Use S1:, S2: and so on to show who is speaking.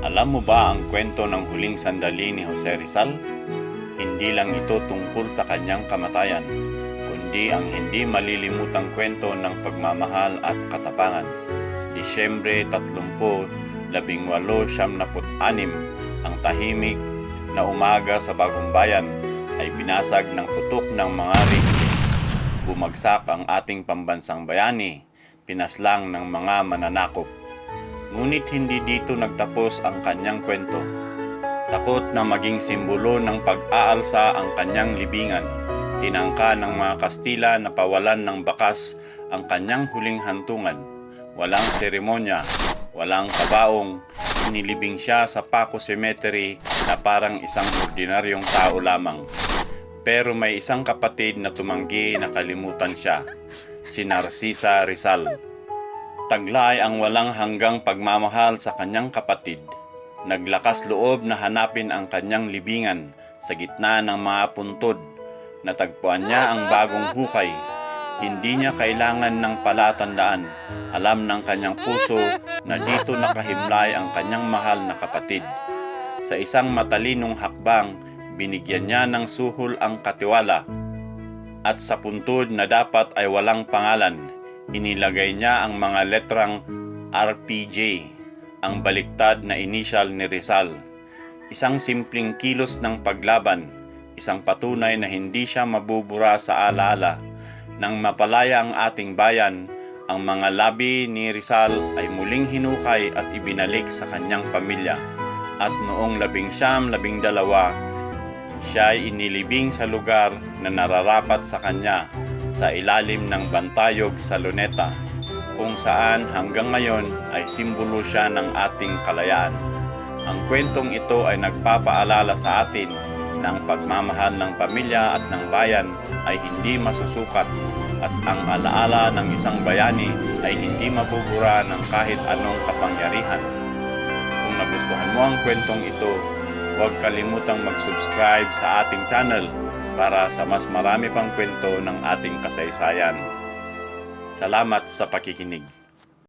S1: Alam mo ba ang kwento ng huling sandali ni Jose Rizal? Hindi lang ito tungkol sa kanyang kamatayan, kundi ang hindi malilimutang kwento ng pagmamahal at katapangan. Disyembre 30, 1876, ang tahimik na umaga sa Bagong Bayan ay binasag ng putok ng mga rifle. Bumagsak ang ating pambansang bayani, pinaslang ng mga mananakop. Ngunit hindi dito nagtapos ang kanyang kwento. Takot na maging simbolo ng pag-aalsa ang kanyang libingan. Tinangka ng mga Kastila na pawalan ng bakas ang kanyang huling hantungan. Walang seremonya, walang kabaong, inilibing siya sa Paco Cemetery na parang isang ordinaryong tao lamang. Pero may isang kapatid na tumanggi na kalimutan siya, si Narcisa Rizal. Taglay ang walang hanggang pagmamahal sa kanyang kapatid. Naglakas loob na hanapin ang kanyang libingan sa gitna ng mga puntod. Natagpuan niya ang bagong hukay. Hindi niya kailangan ng palatandaan. Alam ng kanyang puso na dito nakahimlay ang kanyang mahal na kapatid. Sa isang matalinong hakbang, binigyan niya ng suhol ang katiwala. At sa puntod na dapat ay walang pangalan, inilagay niya ang mga letrang RPJ, ang baliktad na inisyal ni Rizal. Isang simpleng kilos ng paglaban, isang patunay na hindi siya mabubura sa alaala. Nang mapalaya ang ating bayan, ang mga labi ni Rizal ay muling hinukay at ibinalik sa kanyang pamilya. At noong labing siyam, labing dalawa, siya ay inilibing sa lugar na nararapat sa kanya sa ilalim ng bantayog sa luneta kung saan hanggang ngayon ay simbolo siya ng ating kalayaan. Ang kwentong ito ay nagpapaalala sa atin na ang pagmamahal ng pamilya at ng bayan ay hindi masusukat at ang alaala ng isang bayani ay hindi mabubura ng kahit anong kapangyarihan. Kung nagustuhan mo ang kwentong ito, huwag kalimutang mag-subscribe sa ating channel para sa mas marami pang kwento ng ating kasaysayan. Salamat sa pakikinig.